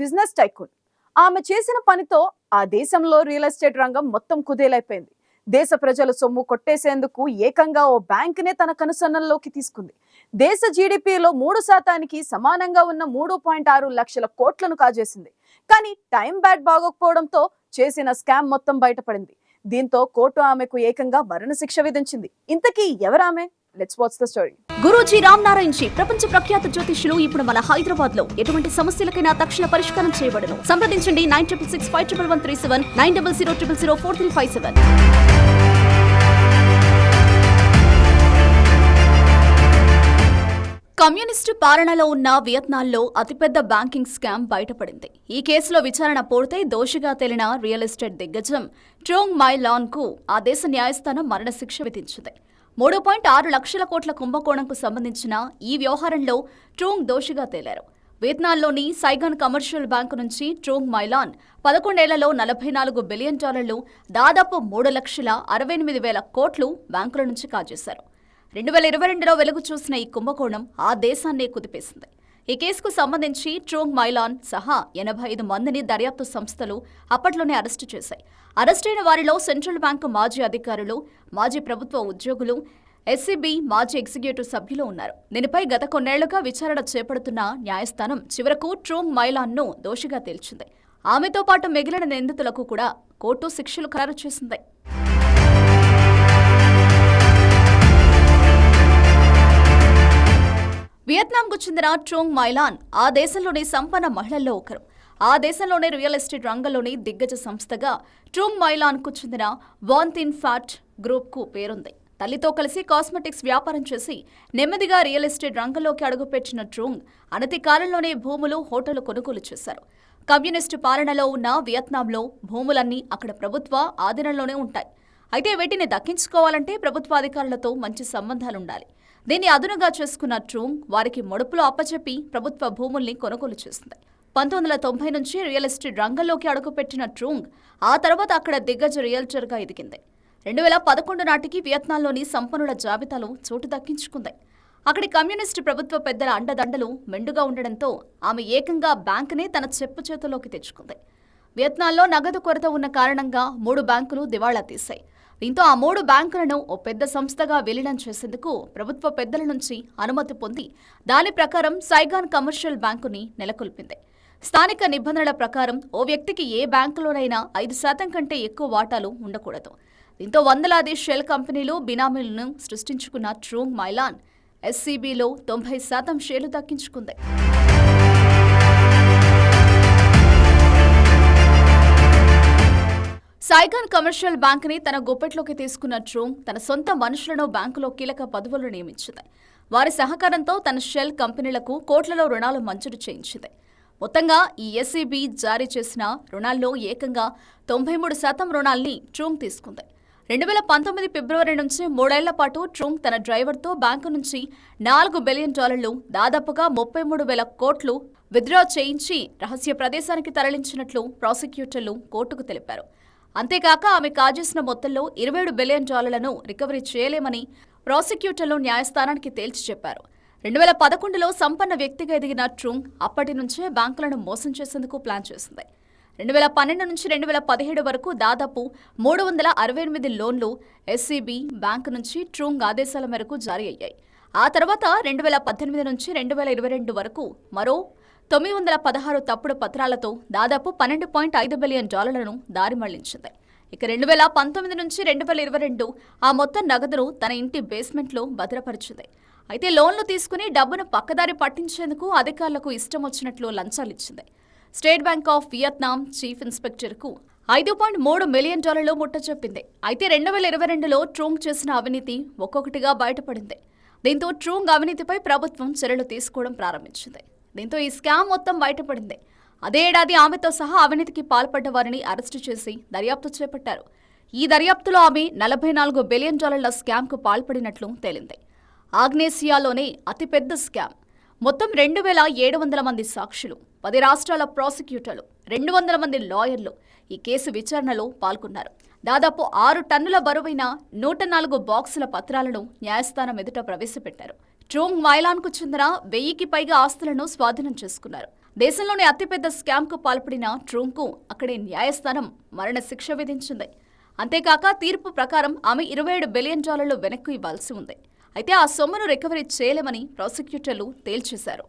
Business tycoon. ఆమె చేసిన పనితో ఆ దేశంలో రియల్ ఎస్టేట్ రంగం మొత్తం కుదేలైపోయింది. దేశ ప్రజల సొమ్ము కొట్టేసేందుకు ఏకంగా ఓ బ్యాంకునే తన కనుసన్నల్లోకి తీసుకుంది. దేశ జీడిపిలో మూడు శాతానికి సమానంగా ఉన్న మూడు పాయింట్ ఆరు లక్షల కోట్లను కాజేసింది. కానీ టైం బ్యాట్ బాగోకపోవడంతో చేసిన స్కామ్ మొత్తం బయటపడింది. దీంతో కోర్టు ఆమెకు ఏకంగా మరణశిక్ష విధించింది. ఇంతకీ ఎవరామె? Let's watch the story Guruji Ram Narayan ji ప్రపంచ ప్రఖ్యాత జ్యోతిష్యులు ఇప్పుడు మన హైదరాబాద్లో ఎటువంటి సమస్యలకైనా తక్షణ పరిష్కారం చేయబడను. సంప్రదించండి nine triple six five triple one three seven nine double zero triple zero four three five seven. Communist పాలనలో ఉన్న వియత్నాంలో అతిపెద్ద బ్యాంకింగ్ స్కామ్ బయటపడింది. ఈ కేసులో విచారణ పూర్తయి దోషిగా తేలిన రియల్ ఎస్టేట్ దిగ్గజం ట్రోంగ్ మై లాన్కు ఆ దేశ న్యాయస్థానం మరణశిక్ష విధించింది. మూడు పాయింట్ ఆరు లక్షల కోట్ల కుంభకోణంకు సంబంధించిన ఈ వ్యవహారంలో ట్రూంగ్ దోషిగా తేలారు. వియత్నాంలోని సైగాన్ కమర్షియల్ బ్యాంకు నుంచి ట్రూంగ్ మైలాన్ పదకొండేళ్ళలో నలభై నాలుగు బిలియన్ డాలర్లు దాదాపు మూడు లక్షల అరవై ఎనిమిది వేల కోట్లు బ్యాంకుల నుంచి కాజేశారు. రెండు వేల ఇరవై రెండులో వెలుగు చూసిన ఈ కుంభకోణం ఆ దేశాన్నే కుదిపేసింది. ఈ కేసుకు సంబంధించి ట్రోంగ్ మైలాన్ సహా ఎనభై ఐదు మందిని దర్యాప్తు సంస్థలు అప్పట్లోనే అరెస్టు చేశాయి. అరెస్టైన వారిలో సెంట్రల్ బ్యాంకు మాజీ అధికారులు మాజీ ప్రభుత్వ ఉద్యోగులు ఎస్సీబీ మాజీ ఎగ్జిక్యూటివ్ సభ్యులు ఉన్నారు. దీనిపై గత కొన్నేళ్ళుగా విచారణ చేపడుతున్న న్యాయస్థానం చివరకు ట్రోంగ్ మైలాన్ను దోషిగా తేల్చింది. ఆమెతో పాటు మిగిలిన నిందితులకు కూడా కోర్టు శిక్షలు ఖరారు చేసింది. వియత్నాంకు చెందిన ట్రోంగ్ మైలాన్ ఆ దేశంలోని సంపన్న మహిళల్లో ఒకరు. ఆ దేశంలోనే రియల్ ఎస్టేట్ రంగంలోని దిగ్గజ సంస్థగా ట్రోంగ్ మైలాన్కు చెందిన వాన్తిన్ ఫ్యాట్ గ్రూప్కు పేరుంది. తల్లితో కలిసి కాస్మెటిక్స్ వ్యాపారం చేసి నెమ్మదిగా రియల్ ఎస్టేట్ రంగంలోకి అడుగుపెట్టిన ట్రోంగ్ అనతి కాలంలోనే భూములు హోటళ్ళు కొనుగోలు చేశారు. కమ్యూనిస్టు పాలనలో ఉన్న వియత్నాంలో భూములన్నీ అక్కడ ప్రభుత్వ ఆధీనంలోనే ఉంటాయి. అయితే వీటిని దక్కించుకోవాలంటే ప్రభుత్వ అధికారులతో మంచి సంబంధాలుండాలి. దీన్ని అదునుగా చేసుకున్న ట్రూంగ్ వారికి మొడుపులు అప్పచెప్పి ప్రభుత్వ భూముల్ని కొనుగోలు చేసింది. పంతొమ్మిది వందల తొంభై నుంచి రియల్ ఎస్టేట్ రంగంలోకి అడుగుపెట్టిన ట్రూంగ్ ఆ తర్వాత అక్కడ దిగ్గజ రియల్టర్గా ఎదిగింది. రెండు వేల పదకొండు నాటికి వియత్నాంలోని సంపన్నుల జాబితాలో చోటు దక్కించుకుంది. అక్కడి కమ్యూనిస్టు ప్రభుత్వ పెద్దల అండదండలు మెండుగా ఉండడంతో ఆమె ఏకంగా బ్యాంకునే తన చెప్పు చేతుల్లోకి తెచ్చుకుంది. వియత్నాంలో నగదు కొరత ఉన్న కారణంగా మూడు బ్యాంకులు దివాళా తీశాయి. దీంతో ఆ మూడు బ్యాంకులను ఓ పెద్ద సంస్థగా విలీనం చేసేందుకు ప్రభుత్వ పెద్దల నుంచి అనుమతి పొంది దాని ప్రకారం సైగాన్ కమర్షియల్ బ్యాంకుని నెలకొల్పింది. స్థానిక నిబంధనల ప్రకారం ఓ వ్యక్తికి ఏ బ్యాంకులోనైనా ఐదు శాతం కంటే ఎక్కువ వాటాలు ఉండకూడదు. దీంతో వందలాది షెల్ కంపెనీలు బినామీలను సృష్టించుకున్న ట్రూంగ్ మైలాన్ ఎస్సీబీలో తొంభై శాతం షేర్లు దక్కించుకుంది. సైగాన్ కమర్షియల్ బ్యాంకుని తన గుప్పెట్లోకి తీసుకున్న ట్రూంగ్ తన సొంత మనుషులను బ్యాంకులో కీలక పదవులు నియమించింది. వారి సహకారంతో తన షెల్ కంపెనీలకు కోట్లలో రుణాలు మంజూరు చేయించింది. మొత్తంగా ఈ ఎస్ఈబి జారీ చేసిన రుణాల్లో ఏకంగా తొంభై మూడు శాతం రుణాల్ని ట్రూంగ్ తీసుకుంది. రెండు వేల పంతొమ్మిది ఫిబ్రవరి నుంచి మూడేళ్ళ పాటు ట్రూంగ్ తన డ్రైవర్తో బ్యాంకు నుంచి నాలుగు బిలియన్ డాలర్లు దాదాపుగా ముప్పై మూడు వేల కోట్లు విత్డ్రా చేయించి రహస్య ప్రదేశానికి తరలించినట్లు ప్రాసిక్యూటర్లు కోర్టుకు తెలిపారు. అంతేకాక ఆమె కాజేసిన మొత్తంలో ఇరవై ఏడు బిలియన్ డాలర్లను రికవరీ చేయలేమని ప్రాసిక్యూటర్లు న్యాయస్థానానికి తేల్చి చెప్పారు. రెండు వేల పదకొండులో సంపన్న వ్యక్తిగా ఎదిగిన ట్రూంగ్ అప్పటి నుంచే బ్యాంకులను మోసం చేసేందుకు ప్లాన్ చేసింది. రెండు వేల పన్నెండు నుంచి రెండు వేల పదిహేడు వరకు దాదాపు మూడు వందల అరవై ఎనిమిది లోన్లు ఎస్సీబీ బ్యాంకు నుంచి ట్రూంగ్ ఆదేశాల మేరకు జారీ అయ్యాయి. ఆ తర్వాత రెండు వేల పద్దెనిమిది నుంచి రెండు వేల ఇరవై రెండు వరకు మరో తొమ్మిది వందల పదహారు తప్పుడు పత్రాలతో దాదాపు పన్నెండు పాయింట్ ఐదు బిలియన్ డాలర్లను దారి మళ్ళించింది. ఇక రెండు వేల పంతొమ్మిది నుంచి రెండు వేల ఇరవై రెండు ఆ మొత్తం నగదును తన ఇంటి బేస్మెంట్లో భద్రపరిచింది. అయితే లోన్లు తీసుకుని డబ్బును పక్కదారి పట్టించేందుకు అధికారులకు ఇష్టం వచ్చినట్లు లంచాలిచ్చింది State Bank of Vietnam chief ఇన్స్పెక్టర్కు ఐదు పాయింట్ మూడు మిలియన్ డాలర్లు ముట్టచెప్పింది అయితే రెండు వేల ఇరవై రెండులో ట్రూంగ్ చేసిన అవినీతి ఒక్కొక్కటిగా బయటపడింది. దీంతో ట్రూంగ్ అవినీతిపై ప్రభుత్వం చర్యలు తీసుకోవడం ప్రారంభించింది. దీంతో ఈ స్కామ్ మొత్తం బయటపడింది. అదే ఏడాది ఆమెతో సహా అవినీతికి పాల్పడ్డ వారిని అరెస్టు చేసి దర్యాప్తు చేపట్టారు. ఈ దర్యాప్తులో ఆమె నలభై నాలుగు బిలియన్ డాలర్ల స్కామ్కు పాల్పడినట్లు తేలింది. ఆగ్నేసియాలోనే అతిపెద్ద స్కామ్. మొత్తం రెండు వేల ఏడు వందల మంది సాక్షులు పది రాష్ట్రాల ప్రాసిక్యూటర్లు రెండు వందల మంది లాయర్లు ఈ కేసు విచారణలో పాల్గొన్నారు. దాదాపు ఆరు టన్నుల బరువైన నూట నాలుగు బాక్సుల పత్రాలను న్యాయస్థానం ఎదుట ప్రవేశపెట్టారు. ట్రోంగ్ వైలాన్కు చెందిన వెయ్యికి పైగా ఆస్తులను స్వాధీనం చేసుకున్నారు. దేశంలోని అతిపెద్ద స్కామ్కు పాల్పడిన ట్రూంగ్కు అక్కడి న్యాయస్థానం మరణశిక్ష విధించింది. అంతేకాక తీర్పు ప్రకారం ఆమె ఇరవై ఏడు బిలియన్ డాలర్లు వెనక్కు ఇవ్వాల్సి ఉంది. అయితే ఆ సొమ్మును రికవరీ చేయలేమని ప్రాసిక్యూటర్లు తేల్చేశారు.